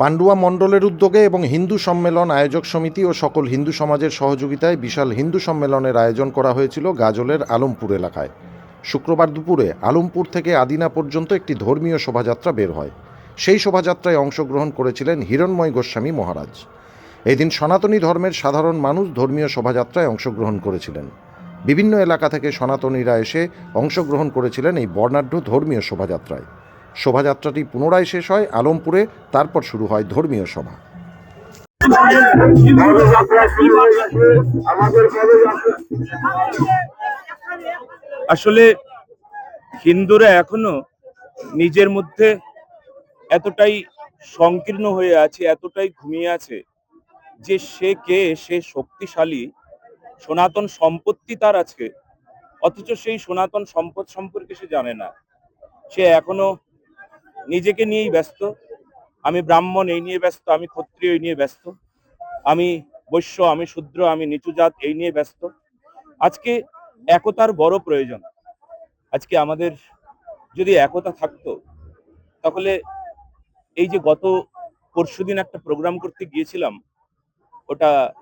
পান্ডুয়া মণ্ডলের উদ্যোগে এবং হিন্দু সম্মেলন আয়োজক সমিতি ও সকল হিন্দু সমাজের সহযোগিতায় বিশাল হিন্দু সম্মেলনের আয়োজন করা হয়েছিল গাজলের আলমপুর এলাকায়। শুক্রবার দুপুরে আলমপুর থেকে আদিনা পর্যন্ত একটি ধর্মীয় শোভাযাত্রা বের হয়। সেই শোভাযাত্রায় অংশগ্রহণ করেছিলেন হিরণময় গোস্বামী মহারাজ। এদিন সনাতনী ধর্মের সাধারণ মানুষ ধর্মীয় শোভাযাত্রায় অংশগ্রহণ করেছিলেন। বিভিন্ন এলাকা থেকে সনাতনীরা এসে অংশগ্রহণ করেছিলেন এই বর্ণাঢ্য ধর্মীয় শোভাযাত্রায়। শোভাযাত্রাটি পুনরায় শেষ হয় আলমপুরে, তারপর শুরু হয় ধর্মীয় সভা। আসলে হিন্দুরা এখনও নিজের মধ্যে এতটাই সংকীর্ণ হয়ে আছে, এতটাই ঘুমিয়ে আছে যে সে কে, সে শক্তিশালী, সনাতন সম্পত্তি তার আছে, অথচ সেই সনাতন সম্পদ সম্পর্কে সে জানে না। সে এখনও নিজেকে নিয়েই ব্যস্ত। আমি ব্রাহ্মণ, এই নিয়ে ব্যস্ত। আমি ক্ষত্রিয়, এই নিয়ে ব্যস্ত। আমি বৈশ্য, আমি শূদ্র, আমি নিচু জাত, এই নিয়ে ব্যস্ত। আজকে একতার বড় প্রয়োজন। আজকে আমাদের যদি একতা থাকতো, তাহলে এই যে গত পরশুদিন একটা প্রোগ্রাম করতে গিয়েছিলাম, ওটা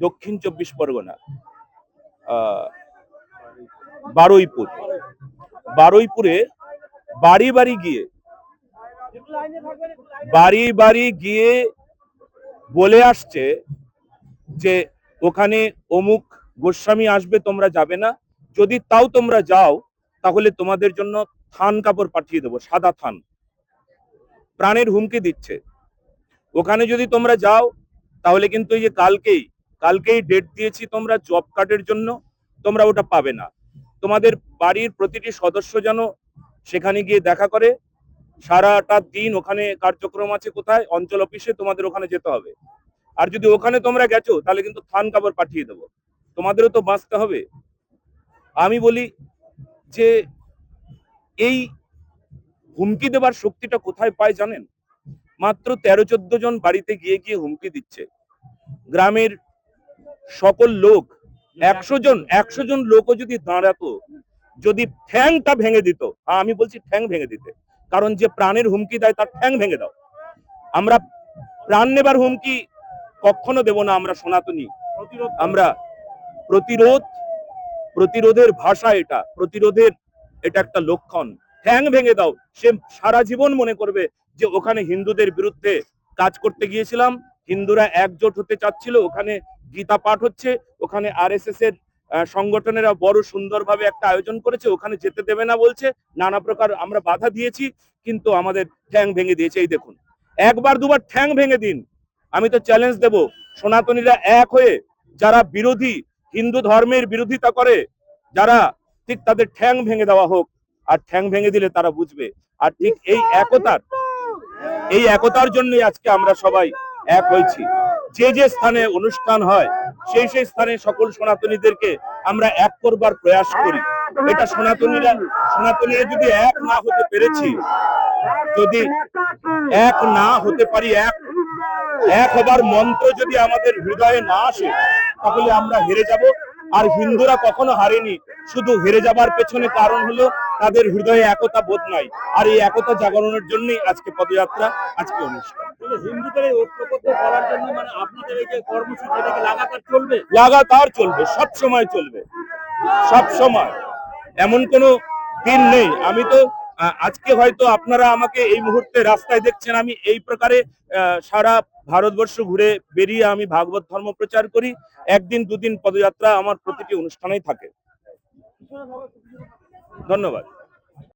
দক্ষিণ চব্বিশ পরগনা বারুইপুর। বারুইপুরে বাড়ি বাড়ি গিয়ে বাড়ি বাড়ি গিয়ে বলে আসছে যে ওখানে অমুক গোস্বামী আসবে, তোমরা যাবে না। যদি তাও তোমরা যাও, তাহলে তোমাদের জন্য থান কাপড় পাঠিয়ে দেবো, সাদা থান। প্রাণের হুমকি দিচ্ছে। ওখানে যদি তোমরা যাও, তাহলে কিন্তু এই যে কালকেই কালকেই ডেট দিয়েছি তোমরা জব কার্ডের জন্য, তোমরা ওটা পাবে না। তোমাদের বাড়ির প্রতিটি সদস্য যেন সেখানে গিয়ে দেখা করে সারাটা দিন ওখানে কার্যক্রম আছে কোথায়? অঞ্চল অফিসে তোমাদের ওখানে যেতে হবে। আর যদি ওখানে তোমরা গেছো, তাহলে কিন্তু থান কাপড় পাঠিয়ে দেবো। তোমাদেরও তো বাঁচতে হবে। আমি বলি যে, এই হুমকি দেবার শক্তিটা কোথায় পায় জানেন? মাত্র তেরো চোদ্দ জন বাড়িতে গিয়ে গিয়ে হুমকি দিচ্ছে। গ্রামের সকল লোক, একশো জন একশো জন লোকও যদি দাঁড়াতো, যদি ঠ্যাংটা ভেঙে দিত, আমি বলছি ঠ্যাং ভেঙে দিতে কারণ যে প্রাণের হুমকি দেয় তার ঠ্যাং ভেঙে দাও। আমরা প্রাণ নেবার হুমকি কখনো দেব না আমরা সনাতনী। আমরা প্রতিরোধ প্রতিরোধের ভাষা এটা প্রতিরোধের এটা একটা লক্ষণ। ঠ্যাং ভেঙে দাও। সে সারা জীবন মনে করবে যে ওখানে হিন্দুদের বিরুদ্ধে কাজ করতে গিয়েছিলাম। হিন্দুরা একজোট হতে চাচ্ছিল ওখানে গীতা পাঠ হচ্ছে ওখানে আর এর সংগঠনেরা বড় সুন্দরভাবে একটা আয়োজন করেছে, ওখানে যেতে দেবে না বলছে, নানা প্রকার আমরা বাধা দিয়েছি, কিন্তু আমাদের ঠ্যাং ভেঙে দিয়েছে, এই দেখুন। একবার দুবার ঠ্যাং ভেঙে দিন, আমি তো চ্যালেঞ্জ দেব। সনাতনীরা এক হয়ে যারা বিরোধী, হিন্দু ধর্মের বিরোধিতা করে, যারা ঠিক তাদের ঠ্যাং ভেঙে দেওয়া হোক, আর ঠ্যাং ভেঙে দিলে তারা বুঝবে। আর ঠিক এই একতার এই একতার জন্যই আজকে আমরা সবাই এক হয়েছি। যে যে স্থানে অনুষ্ঠান হয়, সেই সেই স্থানে সকল সনাতনীদেরকে আমরা এক করবার প্রয়াস করি। এটা সনাতনীরা সনাতনীরা যদি এক না হতে পেরেছি, যদি এক না হতে পারি, এক এক হবার মন্ত্র যদি আমাদের হৃদয়ে না আসে, তাহলে আমরা হেরে যাব। আর হিন্দুরা কখনো হারেনি। শুধু হেরে যাবার পেছনে কারণ হলো তাদের হৃদয়ে একতা বোধ নাই আর এই একতা জাগরণের জন্যই আজকে পদযাত্রা আজকে অনুষ্ঠান। তাহলে হিন্দুদের এই ঐক্যবদ্ধ করার জন্য মানে আপনাদের এই যে কর্মসূচি লাগাতার চলবে? লাগাতার চলবে সব সময় চলবে। সব সময় এমন কোনো দিন নেই। আমি তো আজকে হয়তো আপনারা আমাকে এই মুহূর্তে রাস্তায় দেখছেন আমি এই প্রকারে সারা ভারতবর্ষ ঘুরে বেরিয়ে আমি ভাগবত ধর্ম প্রচার করি। একদিন দুদিন পদযাত্রা আমার প্রতিটি অনুষ্ঠানেই থাকে। ধন্যবাদ।